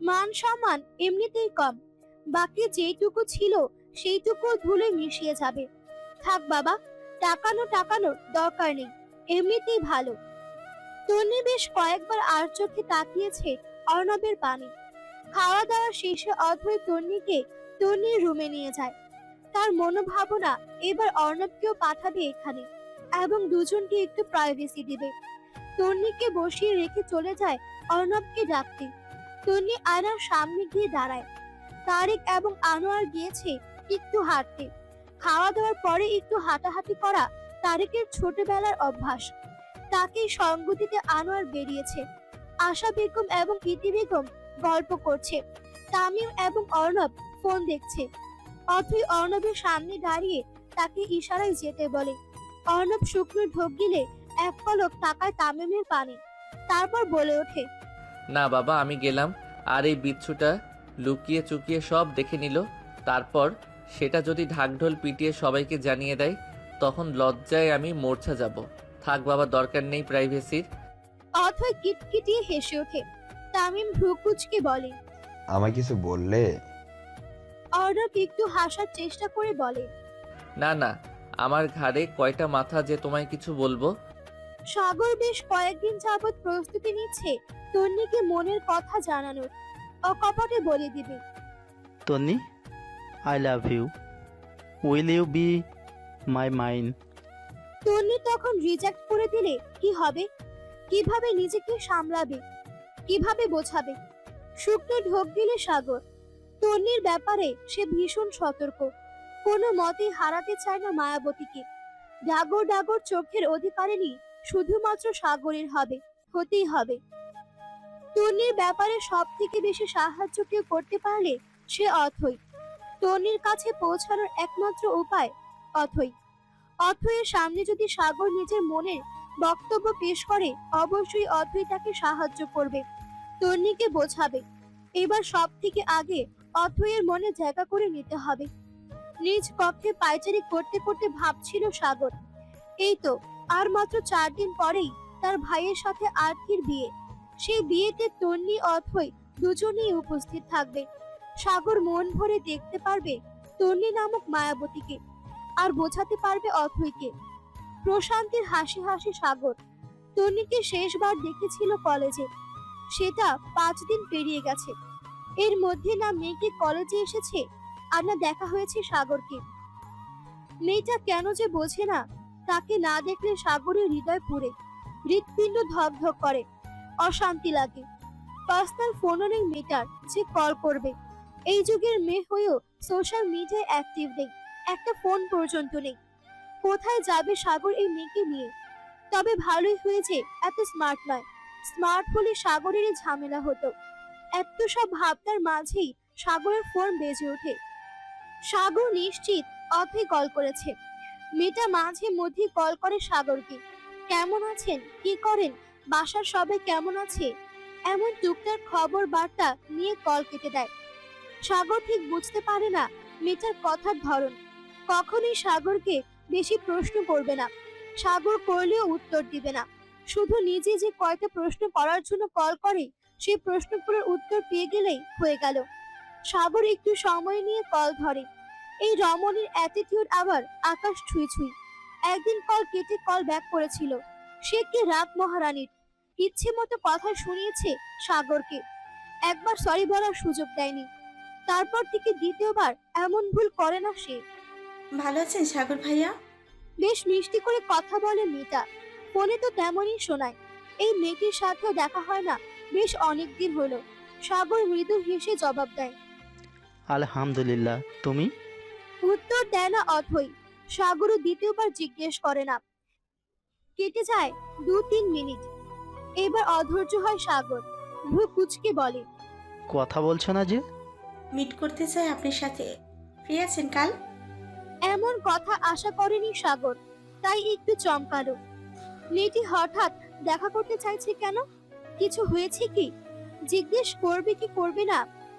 মান সম্মান এমনিতেই কম। বাকি যেইটুকু ছিল সেইটুকু ধুলে মিশিয়ে যাবে। থাক বাবা, টাকানো টাকানোর দরকার নেই, এমনিতেই ভালো। তন্নি বেশ কয়েকবার আর চোখে তাকিয়েছে অর্ণবের পানি। খাওয়া দাওয়া শেষে অথই তন্নিকে তন্নির রুমে নিয়ে যায়। তার মনোভাবনা এবার অর্ণবকেও পাঠাবে এখানে, এবং দুজনকে একটু প্রাইভেসি দিবে। তন্নিকে বসিয়ে রেখে চলে যায় অর্ণবকে ডাকতে। তন্নি আয়নার সামনে গিয়ে দাঁড়ায়। তারেক এবং আনোয়ার গিয়েছে একটু হাঁটতে। খাওয়া দাওয়ার পরে একটু হাঁটাহাঁটি করা তারেকের ছোটবেলার অভ্যাস। তাকে সঙ্গ দিতে আনোয়ার বেরিয়েছে। আশা বেগম এবং ইতি বেগম গল্প করছে। তামিম এবং অর্ণব ফোন দেখছে। অথই অর্ণবের সামনে দাঁড়িয়ে তাকে ইশারায় যেতে বলে। অর্ণব শুকনো ঢোক গিলে এক পলক তাকায় তামিমের পানে তারপর বলে ওঠে না বাবা আমি গেলাম। আর এই বিচ্ছুটা লুকিয়ে চুকিয়ে সব দেখে নিল। তারপর সেটা যদি ঢাকঢোল পিটিয়ে সবাইকে জানিয়ে দেয় তখন লজ্জায় আমি মূর্ছা যাব। থাক বাবা দরকার নেই প্রাইভেসির। অথয় কিটকিটিয়ে হেসে ওঠে। তামিম ভ্রুকুচকে বলে আমায় কিছু বললে? অর্ণব একটু হাসার চেষ্টা করে বলে না না আমার ঘাড়ে কয়টা মাথা যে তোমায় কিছু বলব সাগর বেশ কয়েকদিন যাবৎ প্রস্তুতি নিচ্ছে। তন্নিকে মনের কথা জানানোর অকপটে বলে দিবে। Tonni I love you will you be my mine? Tonni তখন রিজেক্ট করে দিলে কি হবে? কীভাবে নিজেকে সামলাবে? কীভাবে বোঝাবে? শুকনো ঢোক দিলে সাগর। তন্নির ব্যাপারে সে ভীষণ সতর্ক। কোনো মতেই হারাতে চায় না মায়াবতীকে। ডাগর ডাগর চোখের অধিকারিণী শুধুমাত্র সাগরের হবে, হতেই হবে। তন্নির ব্যাপারে সব থেকে বেশি সাহায্য কেউ করতে পারলে সে অথই। তন্নির কাছে পৌঁছানোর একমাত্র উপায় অথই। অথয়ের সামনে যদি সাগর নিজের মনের বক্তব্য পেশ করে, অবশ্যই অথই তাকে সাহায্য করবে। তন্নিকে বোঝাবে। এবার সব থেকে আগে অথয়ের মনে জায়গা করে নিতে হবে। নিজ কক্ষে পায়চারি করতে করতে ভাবছিল সাগর। এই তো আর মাত্র চার দিন পরেই তার ভাইয়ের সাথে আর্থির বিয়ে। সেই বিয়েতে তন্নি, অথই দুজনেই উপস্থিত থাকবে। সাগর মন ভরে দেখতে পারবে তন্নি নামক মায়াবতীকে আর বোঝাতে পারবে অথৈকে প্রশান্তির হাসি হাসি সাগর। তন্নিকে শেষবার দেখেছিল কলেজে। সেটা পাঁচ দিন পেরিয়ে গেছে। এর মধ্যে না মেয়েকে কলেজে এসেছে আর না দেখা হয়েছে সাগরকে। মেয়েটা কেন যে বোঝে না তাকে না দেখলে সাগরের হৃদয় পুড়ে। হৃৎপিণ্ড ধক করে। অশান্তি লাগে। পার্সোনাল ফোনও নেই মেয়েটার যে কল করবে। এই যুগের মেয়ে হয়েও সোশ্যাল মিডিয়ায় অ্যাক্টিভ নেই। একটা ফোন পর্যন্ত নেই। কোথায় যাবে সাগর এই মেয়েকে নিয়ে? তবে ভালোই হয়েছে এত স্মার্ট নয়। স্মার্ট হলে সাগরেরই ঝামেলা হতো। এত সব ভাবনার মাঝেই সাগরের ফোন বেজে ওঠে। সাগর নিশ্চিত অথই কল করেছে। মেয়েটা মাঝে মধ্যে কল করে সাগরকে। কেমন আছেন? কি করেন? বাসার সবাই কেমন আছে? এমন টুকটাক খবর বার্তা নিয়ে কল কেটে দেয়। সাগর ঠিক বুঝতে পারে না মেয়েটার কথার ধরন। কখনোই সাগরকে বেশি প্রশ্ন করবে না। সাগর করলেও উত্তর দিবে না। শুধু নিজে যে কয়টা প্রশ্ন করার জন্য কল করে, সেই প্রশ্নগুলোর উত্তর পেয়ে গেলেই হয়ে গেল। সাগর একটু সময় নিয়ে কল ধরে। এই রমণীর অ্যাটিটিউড আবার আকাশ ছুঁই ছুঁই। একদিন কল কেটে কল ব্যাক করেছিল। সে কি রাগ মহারানীর? ইচ্ছে মতো কথা শুনিয়েছে সাগরকে। একবার সরি বলার সুযোগ দেয়নি। তারপর থেকে দ্বিতীয়বার এমন ভুল করে না সে। ভালো আছেন সাগর ভাইয়া? বেশ মিষ্টি করে কথা বলে মিতা। ফোনে তো তেমনই শোনায়। এই মেয়েটির সাথেও দেখা হয় না বেশ অনেক দিন হলো। সাগর মৃদু হেসে জবাব দেয়। আলহামদুলিল্লাহ তুমি? উত্তর দেয় না অথই। সাগরও দ্বিতীয়বার জিজ্ঞেস করে না। কেটে যায় দু তিন মিনিট। এবার অধৈর্য হয় সাগর। ভ্রু কুচকে বলে কথা বলছো না যে? মিট করতে চাই আপনার সাথে। ফ্রি আছেন কাল? এমন কথা আশা করেনি সাগর তাই একটু চমকালো। মেয়েটি হঠাৎ দেখা করতে চাইছে কেন? কিছু হয়েছে কি? জিজ্ঞেস করবে কি করবে না?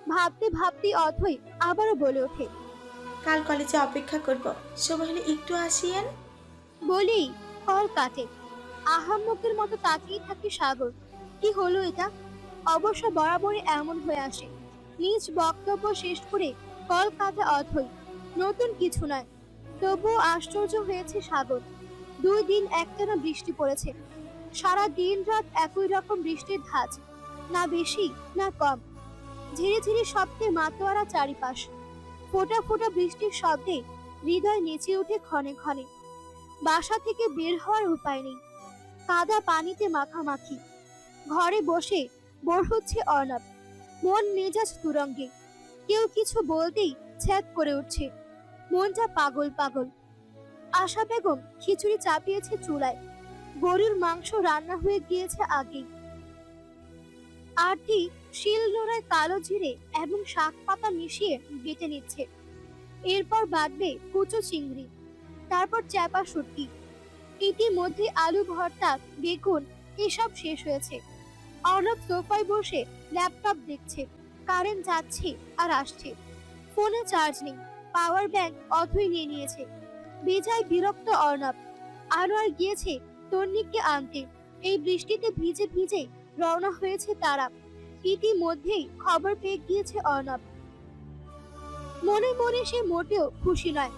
ভাবতে ভাবতে অথই আবারও বলে ওঠে কাল কলেজে অপেক্ষা করব। সময় হলে একটু আসিয়েন। বলেই কল কাটে। আহাম্মকের মতো তাকিয়ে থাকে সাগর। কি হলো এটা? অবশ্য বরাবরই এমন হয়ে আসে। নিজ বক্তব্য শেষ করে কল কাঁধে অথই। নতুন কিছু নয়। তবুও আশ্চর্য হয়েছে সাগর। দুই দিন একটানা বৃষ্টি পড়েছে। সারা দিন রাত একই রকম বৃষ্টির ধাঁচ না বেশি, না কম। ধীরে ধীরে শব্দে মাতোয়ারা চারিপাশ। ফোঁটা ফোটা বৃষ্টির শব্দে হৃদয় নেচে ওঠে ক্ষণে ক্ষণে। বাসা থেকে বের হওয়ার উপায় নেই। কাদা পানিতে মাখামাখি। ঘরে বসে বোর হচ্ছে অর্ণব। মন মেজাজ তুরঙ্গে। কেউ কিছু বলতেই ছ্যাদ করে উঠছে। মনটা পাগল পাগল। আশা বেগম খিচুড়ি চাপিয়েছে চুলায়। গরুর মাংস রান্না হয়ে গিয়েছে আগেই। আরতি শিল নোড়ায় কালো জিরে এবং শাক পাতা মিশিয়ে বেটে নিচ্ছে। এরপর বাদবে কুচো চিংড়ি, তারপর চ্যাপা শুটকি। ইতিমধ্যে আলু, ভর্তা, বেগুন এসব শেষ হয়েছে। অর্ণব সোফায় বসে ল্যাপটপ দেখছে, কারেন্ট যাচ্ছে আর আসছে। ফোনে চার্জ নেই, পাওয়ার ব্যাংক অথই নিয়ে নিয়েছে। বেজায় বিরক্ত অর্ণব, আনোয়ার গিয়েছে তন্নিককে আনতে। এই বৃষ্টিতে ভিজে ভিজে রওনা হয়েছে তারা। ইতিমধ্যেই খবর পেয়ে গিয়েছে অর্ণব। মনে মনে সে মোটেও খুশি নয়।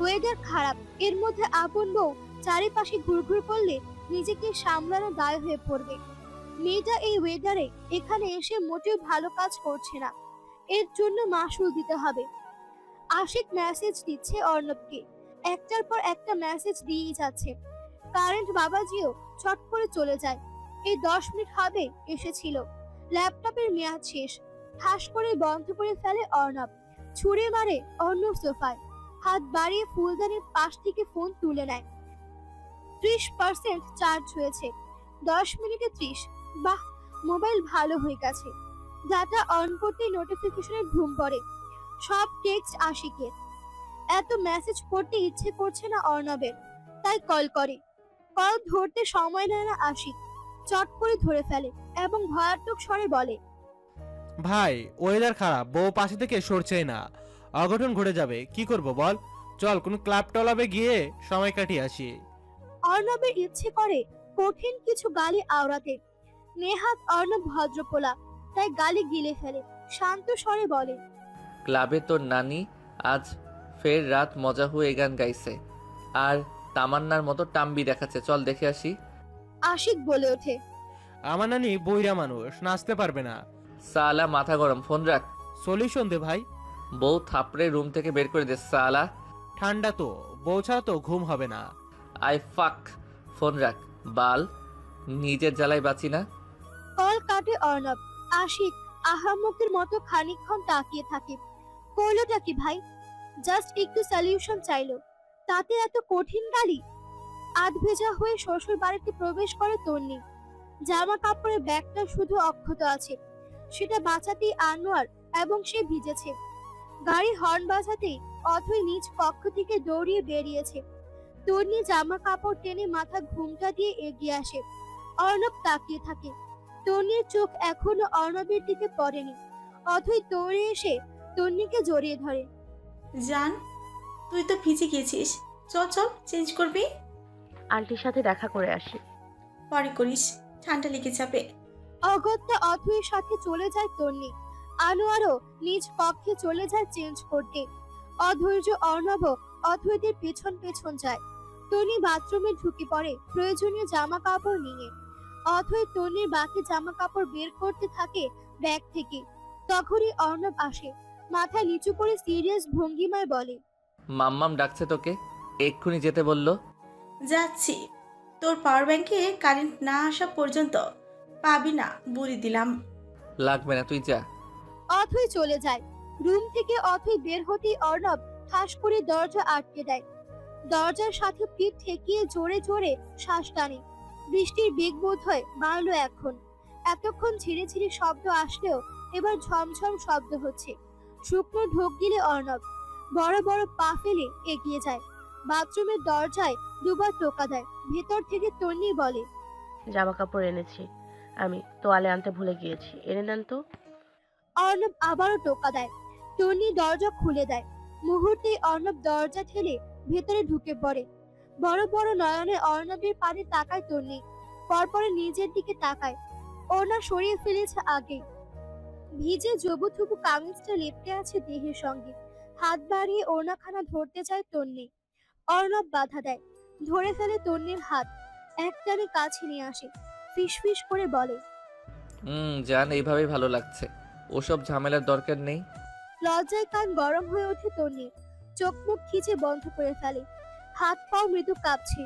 ওয়েদার খারাপ, এর মধ্যে আপন বউ চারিপাশে ঘুরঘুর করলে নিজেকে সামলানো দায় হয়ে পড়বে। মেয়েটা এই ওয়েদারে এখানে এসে মোটেও ভালো কাজ করছে না। এর জন্য মাসুল দিতে হবে। আশিক মেসেজ দিচ্ছে অর্ণবকে। একটার পর একটা মেসেজ দিয়েই যাচ্ছে। কারেন্ট বাবাজিও ছট করে চলে যায়। এই দশ মিনিট হবে, এসেছিল। ল্যাপটপের মেয়াদ শেষ। ঠাস করে বন্ধ করে ফেলে অর্ণব। ছুঁড়ে মারে অর্ণব সোফায়। হাত বাড়িয়ে ফুলদানির পাশ থেকে ফোন তুলে নেয়। ত্রিশ পার্সেন্ট চার্জ হয়েছে। দশ মিনিটে ত্রিশ। বাহ, মোবাইল ভালো হয়ে গেছে। ডাটা অন করতেই নোটিফিকেশনের ঘুম পড়ে। সব টেক্সট আশিকে। এত মেসেজ পড়তে ইচ্ছে করছে না অর্ণবের। তাই কল করে। কল ধরতে সময় নেয় না আশিক। চট করে ধরে ফেলে এবং ভয়াত্মক স্বরে বলে ভাই ওয়েদার খারাপ বউ পাশে থেকে সরছেই না। অঘটন ঘটে যাবে কি করব বল? চল কোন ক্লাব টলাবে গিয়ে সময় কাটিয়ে আসি। অর্ণবের ইচ্ছে করে কঠিন কিছু গালি আওড়াতে। নেহাত অর্ণব ভদ্রপোলা তাই গালি গিলে ফেলে শান্ত স্বরে বলে ক্লাবে তোর নানি আজ ফের রাত মজা হয়ে গান গাইছে। আর তামান্নার মতো টাম্বি দেখাচ্ছে। চল দেখে আসি। আশিক বলে ওঠে। আমার নানি বইরা মানুষ নাচতে পারবে না। সালা মাথা গরম ফোন রাখ। সলিউশন দে ভাই। বউ থাপড়ে রুম থেকে বের করে দে সালা। ঠান্ডা তো বউ ছাড়া তো ঘুম হবে না। আই ফাক ফোন রাখ। বাল নিজের জ্বালায় বাঁচি না। কল কাটে অর্ণব। আশিক আহাম্মকের মতো খানিকক্ষণ তাকিয়ে থাকে। কইলোটা কি ভাই? জাস্ট একটু সলিউশন চাইলো। তাতে এত কঠিন গালি? আধ ভেজা হয়ে শ্বশুর বাড়িতে প্রবেশ করে তন্নি। জামা কাপড়ের ব্যাগটা শুধু অক্ষত আছে। সেটা বাঁচাতেই আনোয়ার এবং সে ভিজেছে। গাড়ি হর্ন বাজাতেই অথই নিজ কক্ষ থেকে দৌড়িয়ে বেরিয়েছে। তন্নি জামা কাপড় টেনে মাথা ঘুমটা দিয়ে এগিয়ে আসে। অর্ণব তাকিয়ে থাকে। তন্নির চোখ এখনও অর্ণবের দিকে পড়েনি। অথই দৌড়ে এসে তন্নিকে জড়িয়ে ধরে। জান, তুই তো ভিজে গিয়েছিস চল চল চেঞ্জ করবি। আন্টির সাথে দেখা করে আসি। পরে করিস ঠান্ডা লেগে যাবে। অগত্যা অথয়ের সাথে চলে যায় তন্নি। আনোয়ারও নিজ পক্ষে চলে যায় চেঞ্জ করতে। অধৈর্য অর্ণব অথৈদের পেছন পেছন যায়। তনি বাথরুমে ঢুকে পড়ে প্রয়োজনীয় জামা কাপড় নিয়ে। অথৈ তনির বাকি জামা কাপড় বের করতে থাকে ব্যাগ থেকে। তখনই অর্ণব আসে মাথা নিচু করে সিরিয়াস ভঙ্গিমায় বলে মাম্মাম ডাকছে তোকে এক্ষুনি যেতে বলল। যাচ্ছি। তোর পাওয়ার ব্যাংকে কারেন্ট না আসা পর্যন্ত পাবি না বলে দিলাম। লাগবে না তুই যা। অথই চলে যায়। রুম থেকে অথই বের হতেই অর্ণব ঠাস করে দরজা আটকে দেয়। দরজার সাথে পিঠ ঠেকিয়ে জোরে জোরে শ্বাস টানে। বৃষ্টির বেগ বোধ হয় বাড়লো এখন। এতক্ষণ ঝিরে ঝিরে শব্দ আসলেও এবার ঝমঝম শব্দ হচ্ছে। শুকনো ঢোক গিলে অর্ণব বড় বড় পা ফেলে এগিয়ে যায়। বাথরুমের দরজায় দুবার টোকা দেয় ভেতর থেকে তন্নি বলে জামা কাপড় এনেছি আমি তোয়ালে আনতে ভুলে গিয়েছি এনে নেন তো। অর্ণব আবারও টোকা দেয় টনি দরজা খুলে দেয় মুহূর্তে অর্ণব দরজা ঠেলে ভেতরে ঢুকে পড়ে। বড় বড় নয়নে অর্ণবের পানে তাকায় তন্নি পরপরে নিজের দিকে তাকায় ওড়না সরিয়ে ফেলেছে আগে। ভিজে জবুথুবু কামিজটা লেপটে আছে দেহের সঙ্গে হাত বাড়িয়ে ওড়নাখানা ধরতে চায় তন্নি অর্ণব বাধা দেয়। ধরে ফেলে তন্নির হাত একটানে কাছে নিয়ে আসে ফিসফিস করে বলে হুম জান এইভাবেই ভালো লাগছে। ওসব ঝামেলার দরকার নেই। লজ্জায় কান গরম হয়ে ওঠে তন্নির চোখ মুখ খিচে বন্ধ করে ফেলে। হাত পাও মৃদু কাঁপছে।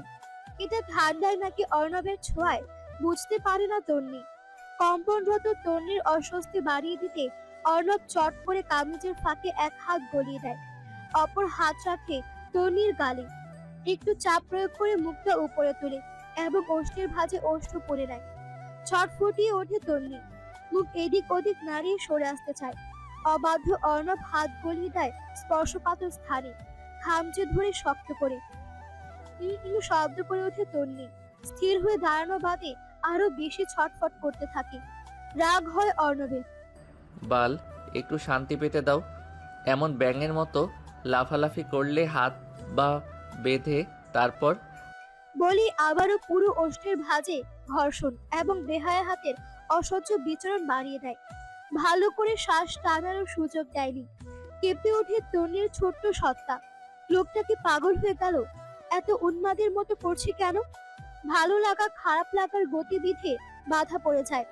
এটা ঠান্ডায় নাকি অর্ণবের ছোঁয়ায়? বুঝতে পারে না তন্নি কম্পনরত তন্নির অস্বস্তি বাড়িয়ে দিতে অর্ণব চট করে কামিজের ফাঁকে এক হাত গলিয়ে দেয়। অপর হাত রাখে তন্নির গালে। একটু চাপ প্রয়োগ করে মুখটা উপরে তোলে এবং ওষ্ঠের ভাঁজে ওষ্ঠ পরে নেয়। ছট ফুটিয়ে ওঠে তন্নি মুখ এদিক ওদিক নাড়িয়ে সরে আসতে চায়। অবাধ্য অর্ণব হাত গলিয়ে দেয় স্পর্শকাতর স্থানে। খামচে ধরে শক্ত করে। ইউ শব্দ করে ওঠে তন্নি স্থির হয়ে দাঁড়ানো বাদে আরও বেশি ছটফট করতে থাকে। রাগ হয় অর্ণবের। বাল, একটু শান্তি পেতে দাও। এমন ব্যাঙের মতো লাফালাফি করলে হাত বা বেঁধে তারপর বলি আবারও পুরো ওষ্ঠের ভাঁজে ঘর্ষণ এবং বেহায়া হাতের অসহ্য বিচরণ বাড়িয়ে দেয়। ভালো করে শ্বাস টানারও সুযোগ দেয়নি। কেঁপে ওঠে তন্নির ছোট্ট সত্তা। লোকটা কি পাগল হয়ে গেল? এত উন্মাদের মতো করছে কেন? ভালো লাগা খারাপ লাগার গতিবিধে বাধা পড়ে যায়।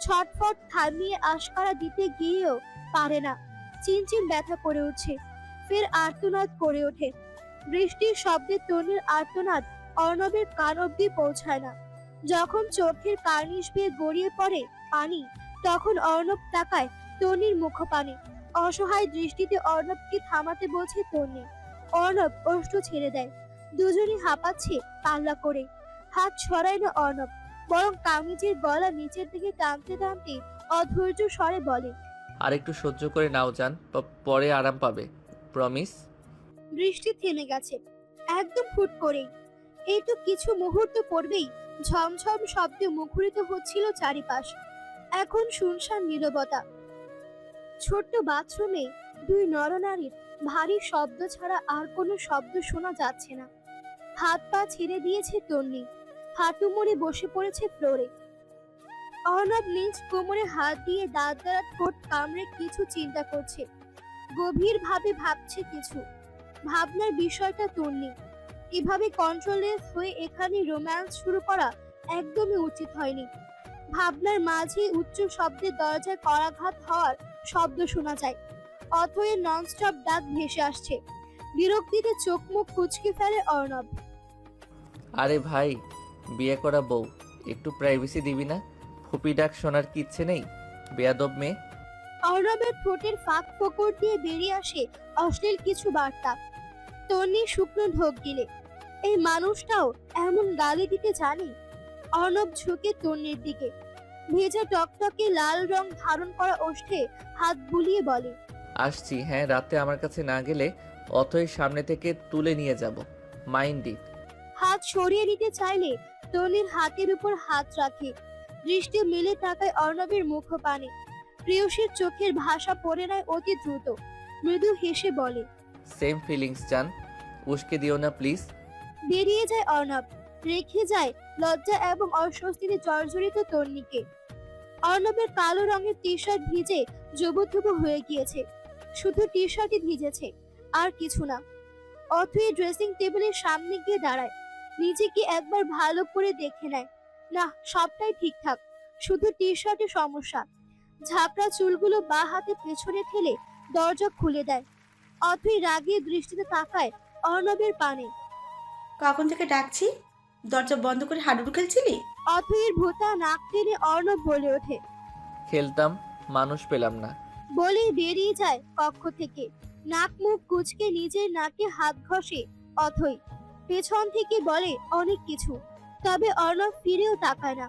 ছটফট থামিয়ে আশকারা দিতে গিয়েও পারে না। চিনচিন ব্যথা করে উঠছে। ফের আর্তনাদ করে ওঠে। বৃষ্টির শব্দে তন্নির আর্তনাদ অর্ণবের কান অব্দি পৌঁছায় না। যখন চোখের কার্নিশ বেয়ে গড়িয়ে পড়ে পানি, তখন অর্ণব তাকায় তনির মুখপানে। অসহায় দৃষ্টিতে অর্ণবকে থামাতে বলছে তন্নি অর্ণব ওষ্ঠ ছেড়ে দেয়। দুজনই হাঁপাচ্ছে পাল্লা করে। হাত ছড়ায় না অর্ণব, বরং কামিজের গলা নিচের দিকে টানতে টানতে অধৈর্য স্বরে বলে আর একটু সহ্য করে নাও যান পরে আরাম পাবে। প্রমিস। বৃষ্টি থেমে গেছে। একদম ফুট করেই। এই তো কিছু মুহূর্ত পড়বেই ঝমঝম শব্দে মুখরিত হচ্ছিল চারিপাশ। এখন শুনশান নীরবতা। ছোট্ট বাথরুমে দুই নরনারীর ভারী শব্দ ছাড়া আর কোনো শব্দ শোনা যাচ্ছে না। হাত পা ছেড়ে দিয়েছে তন্নি। হাঁটু মুড়ে বসে পড়েছে ফ্লোরে। অর্ণব নিজ কোমরে হাত দিয়ে দাঁত দ্বারা ঠোঁট কামড়ে কিছু চিন্তা করছে। গভীর ভাবে ভাবছে কিছু। ভাবনার বিষয়টা তন্নি। এভাবে কন্ট্রোলেস হয়ে এখানে রোম্যান্স শুরু করা একদমই উচিত হয়নি। ভাবনার মাঝে উচ্চ শব্দে দরজায় করাঘাত হওয়ার শব্দ শোনা যায়। অথয়ের ননস্টপ ডাক ভেসে আসছে। বিরক্তিতে চোখ মুখ কুচকে ফেলে অর্ণব। আরে ভাই বিয়ে করা বউ একটু প্রাইভেসি দিবি না? ফুপি ডাক শোনার কি ইচ্ছে নেই? বেয়াদব মেয়ে। অর্ণবের ঠোঁটের ফাঁক ফোকর দিয়ে বেরিয়ে আসে অশ্লীল কিছু বার্তা। তন্নি শুকনো ঢোক গিলে। এই মানুষটাও এমন গালি দিতে জানে? অর্ণব ঝুঁকে তন্নির দিকে। ভেজা টকটকে লাল রং ধারণ করা ওষ্ঠে হাত বুলিয়ে বলে আসছি হ্যাঁ রাতে আমার কাছে না গেলে অথই সামনে থেকে তুলে নিয়ে যাব। মাইন্ড ইট হাত সরিয়ে নিতে চাইলে তনির হাতের উপর হাত রাখে। দৃষ্টি মেলে তাকায় অর্ণবের মুখ পানে প্রিয়সীর চোখের ভাষা পড়ে নেয় অতি দ্রুত। মৃদু হেসে বলে সেম ফিলিংস চান উস্কে দিও না প্লিজ বেরিয়ে যায় অর্ণব। রেখে যায় লজ্জা এবং অস্বস্তিতে জর্জরিত তন্নিকে। অর্ণবের কালো রঙের টি শার্ট ভিজে জবুথুবু হয়ে গিয়েছে। শুধু টি শার্টই ভিজেছে, আর কিছু না। অথই ড্রেসিং টেবিলের সামনে গিয়ে দাঁড়ায়। নিজেকে একবার ভালো করে দেখে নেয়। না, সবটাই ঠিকঠাক। শুধু টি শার্টে সমস্যা। ঝাঁকড়া চুলগুলো বা হাতে পেছনে ঠেলে দরজা খুলে দেয়। অথই রাগিয়ে দৃষ্টিতে তাকায় অর্ণবের পানে। কখন থেকে ডাকছি? দরজা বন্ধ করে হাডুডু খেলছিলি? অথইয়ের ভোতা নাক টেনে অর্ণব বলে ওঠে। খেলতাম মানুষ পেলাম না। বলেই বেরিয়ে যায় কক্ষ থেকে। নাক মুখ কুচকে নিজের নাকে হাত ঘষে অথই। পেছন থেকে বলে অনেক কিছু তবে অর্ণব ফিরেও তাকায় না।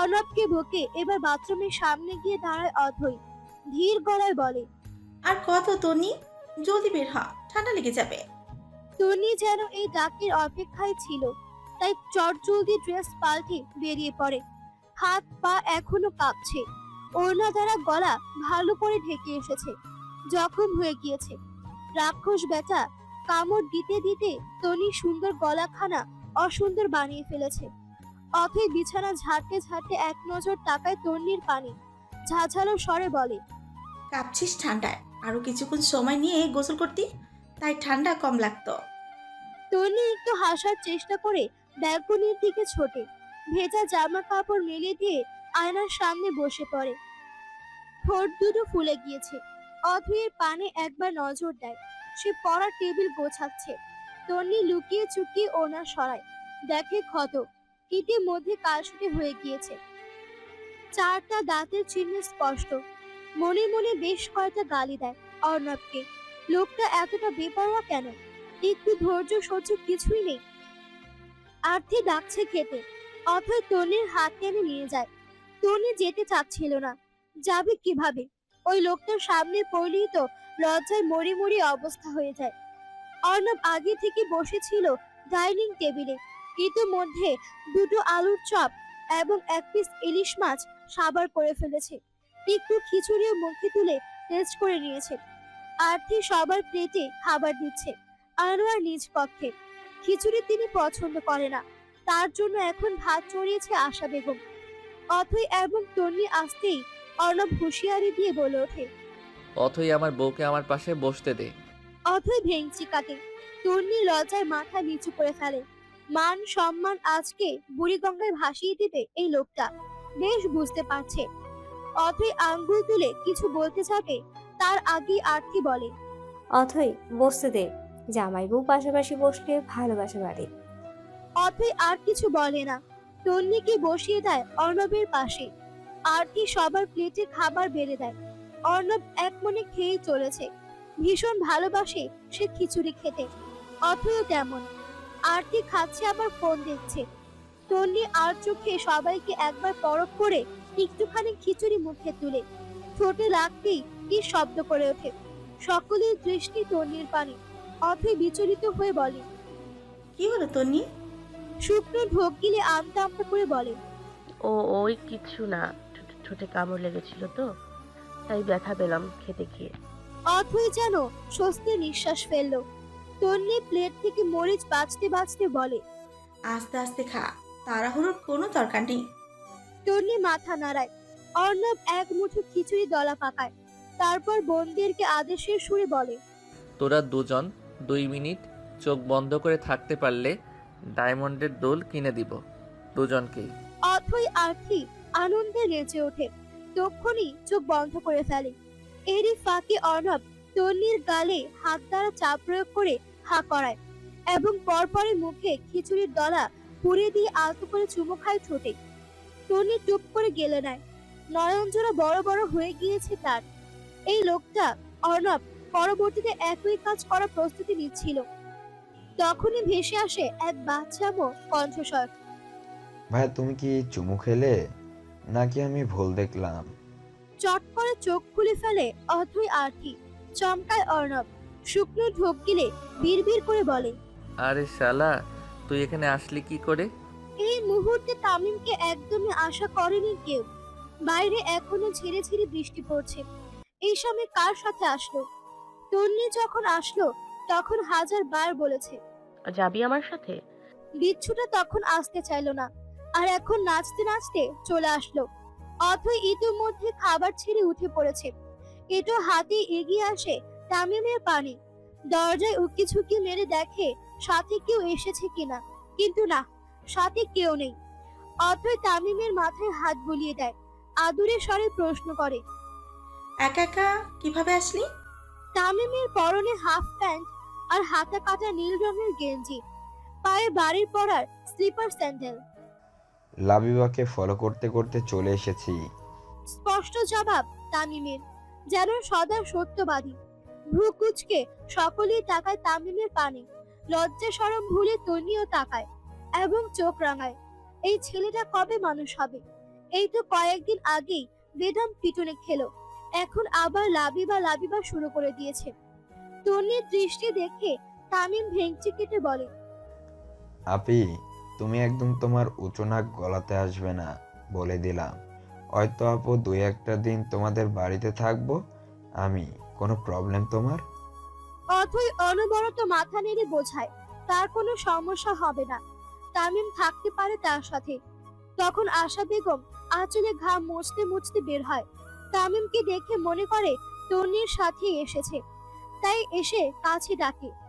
অর্ণবকে বকে এবার বাথরুমের সামনে গিয়ে দাঁড়ায় অথই। ধীর গলায় বলে আর কত তনি? জলদি বের হ ঠান্ডা লেগে যাবে। তনি যেন এই ডাকের অপেক্ষায় ছিল তাই চটজলদি ড্রেস পাল্টে বেরিয়ে পড়ে। হাত পা এখনও কাঁপছে ওড়না দ্বারা গলা ভালো করে ঢেকে এসেছে জখম হয়ে গিয়েছে। রাক্ষস বেটা কামড় দিতে দিতে তনি সুন্দর গলাখানা অসুন্দর বানিয়ে ফেলেছে। অথই বিছানা ঝাড়তে ঝাড়তে এক নজর তাকায় তন্নির পানি ঝাঝালো স্বরে বলে কাঁপছিস ঠান্ডায় আরও কিছুক্ষণ সময় নিয়ে গোসল করতি, তাই ঠান্ডা কম লাগতো। তন্নি একটু হাসার চেষ্টা করে ব্যালকনির দিকে ছোটে, ভেজা জামা কাপড় মেলে দিয়ে আয়নার সামনে বসে পড়ে। ঠোঁট দুটো ফুলে গিয়েছে অথয়ের পানে একবার নজর দেয়, সে পড়ার টেবিল গোছাচ্ছে, তন্নি লুকিয়ে চুকিয়ে ওনা সরায়, দেখে ক্ষত ইতিমধ্যে কালসুটে হয়ে গিয়েছে। চারটা দাঁতের চিহ্ন স্পষ্ট মনে মনে বেশ কয়েকটা গালি দেয় অর্ণবকে। লোকটা এতটা বেপরোয়া কেন? একটু ধৈর্য সহ্য কিছুই নেই। আর্থি ডাকছে খেতে অথয় তনির হাত টেনে নিয়ে যায়। তনি যেতে চাচ্ছিল না। যাবে কীভাবে? ওই লোকটার সামনে পড়লেই তো লজ্জায় মরি মরি অবস্থা হয়ে যায়। অর্ণব আগে থেকে বসেছিল ডাইনিং টেবিলে। ইতিমধ্যে দুটো আলুর চপ এবং এক পিস ইলিশ মাছ সাবার করে ফেলেছে। একটু খিচুড়িও মুখে তুলে টেস্ট করে নিয়েছে। আর্থি সবার প্লেটে খাবার দিচ্ছে আনোয়ার নিজ পক্ষে। খিচুড়ি তিনি পছন্দ করে না তার জন্য এখন ভাত চড়িয়েছে আশা বেগম। অথই এবং তন্নি আসতেই অর্ণব হুঁশিয়ারি দিয়ে বলে ওঠে অথই আমার বউকে আমার পাশে বসতে দে। অথই ভেঙচি কাটে। তন্নি লজ্জায় মাথা নিচু করে ফেলে। মান সম্মান আজকে বুড়িগঙ্গায় ভাসিয়ে দিবে এই লোকটা। বেশ বুঝতে পারছে। অথই আঙ্গুল তুলে কিছু বলতে যাবে তার আগেই আর্থি বলে। অথই বসতে দে। জামাই বউ পাশাপাশি বসলে ভালোবাসা বাড়ে। অথই আর কিছু বলে না। তন্নিকে বসিয়ে দেয় অর্ণবের পাশে। আরতি সবার প্লেটে খাবার বেড়ে দেয়। অর্ণব এক মনে খেয়েই চলেছে। ভীষণ ভালোবাসে সে খিচুড়ি খেতে। অথয় তেমন। আরতি খাচ্ছে আবার ফোন দেখছে। তন্নি আর চোখে সবাইকে একবার পরখ করে একটুখানি খিচুড়ি মুখে তুলে ঠোঁটে লাগতেই কি শব্দ করে ওঠে। সকলের দৃষ্টি তন্নির পানে অথয় বিচলিত হয়ে বলে কি হলো তন্নি শুকনো ঢোক গিলে আমতা আমতা করে বলে ও ওই কিছু না ঠোঁটে- ঠোঁটে কামড় লেগেছিল তো তাই ব্যথা পেলাম খেতে গিয়ে অথই যেন স্বস্তির নিঃশ্বাস ফেলল। তন্নি প্লেট থেকে মরিচ বাঁচতে বাঁচতে বলে আস্তে আস্তে খা তাড়াহুড়োর কোনো দরকার নেই। তন্নি মাথা নাড়ায়। অর্ণব এক মুঠো খিচুড়ি দলা পাকায়। তারপর বোনদেরকে আদেশের সুরে বলে তোরা দুজন দুই মিনিট চোখ বন্ধ করে থাকতে পারলে ডায়মন্ডের দোল কিনে দিব দুজনকেই। অথই আর্থি আনন্দে নেচে ওঠে। তক্ষুনি চোখ বন্ধ করে ফেলে। এরই ফাঁকে অর্ণব তন্নির গালে হাত দ্বারা চাপ প্রয়োগ করে হা করায় এবং পরপরে মুখে খিচুড়ির দলা পুড়ে দিয়ে আলতো করে চুমো খায় ঠোঁটে। তন্নি চুপ করে গেলে নেয় নয়নজোড়া বড় বড় হয়ে গিয়েছে তার। এই লোকটা অর্ণব পরবর্তীতে একই কাজ করার প্রস্তুতি নিচ্ছিল। তখনই ভেসে আসে এক বাচ্চামো কণ্ঠস্বর। ভাই তুমি কি চুমু খেলে? নাকি আমি ভুল দেখলাম? চট করে চোখ খুলে ফেলে অথই আর্থি চমকায় অর্ণব। শুকনো ঢোক গিলে বিড়বিড় করে বলে আরে শালা তুই এখানে আসলি কি করে? এই মুহূর্তে তামিমকে একদমই আশা করেনি কেউ। বাইরে এখনও ঝেড়ে ঝেড়ে বৃষ্টি পড়ছে। এই সময় কার সাথে আসলো? তন্নি যখন আসলো তখন হাজার বার বলেছে যাবি আমার সাথে? বিচ্ছুটা তখন আসতে চাইলো না আর এখন নাচতে নাচতে চলে আসলো। অথই ইতিমধ্যে খাবার ছেড়ে উঠে পড়েছে। এটো হাতে এগিয়ে আসে তামিমের পানি। দরজায় উকি ঝুঁকি মেরে দেখে সাথে কেউ এসেছে কিনা। কিন্তু না সাথে কেউ নেই। অথই তামিমের মাথায় হাত বুলিয়ে দেয়। আদুরে স্বরে প্রশ্ন করে একা একা কীভাবে আসলি? তামিমের পরনে হাফ প্যান্ট আর হাতা কাটা নীল রঙের গেঞ্জি। পায়ে বাড়ির পরার স্লিপার স্যান্ডেল লাবিবাকে ফলো করতে করতে চলে এসেছি। স্পষ্ট জবাব তামিমের যেন সদা সত্যবাদী। ভ্রু কুচকে সকলেই তাকায় তামিমের পানে। লজ্জা সরম ভুলে তনিও তাকায়। এবং চোখ রাঙায়। এই ছেলেটা কবে মানুষ হবে? এই তো কয়েকদিন আগেই বেদম পিটুনে খেলো। এখন আবার লাবিবা লাবিবা শুরু করে দিয়েছে। তনির দৃষ্টি দেখে তামিম ভেঙচি কেটে বলে আপি তুমি একদম তোমার উঁচু নাক গলাতে আসবে না বলে দিলাম। হয়তো আপু দুই একটা দিন তোমাদের বাড়িতে থাকব আমি কোনো প্রবলেম তোমার? অথই অনবরত মাথা নেড়ে বোঝায় তার কোনো সমস্যা হবে না। তামিম থাকতে পারে তার সাথে। তখন আশা বেগম আঁচলে ঘাম মুছতে মুছতে বের হয়। তামিমকে দেখে মনে করে তন্নির সাথে এসেছে। তাই এসে কাছে ডাকে।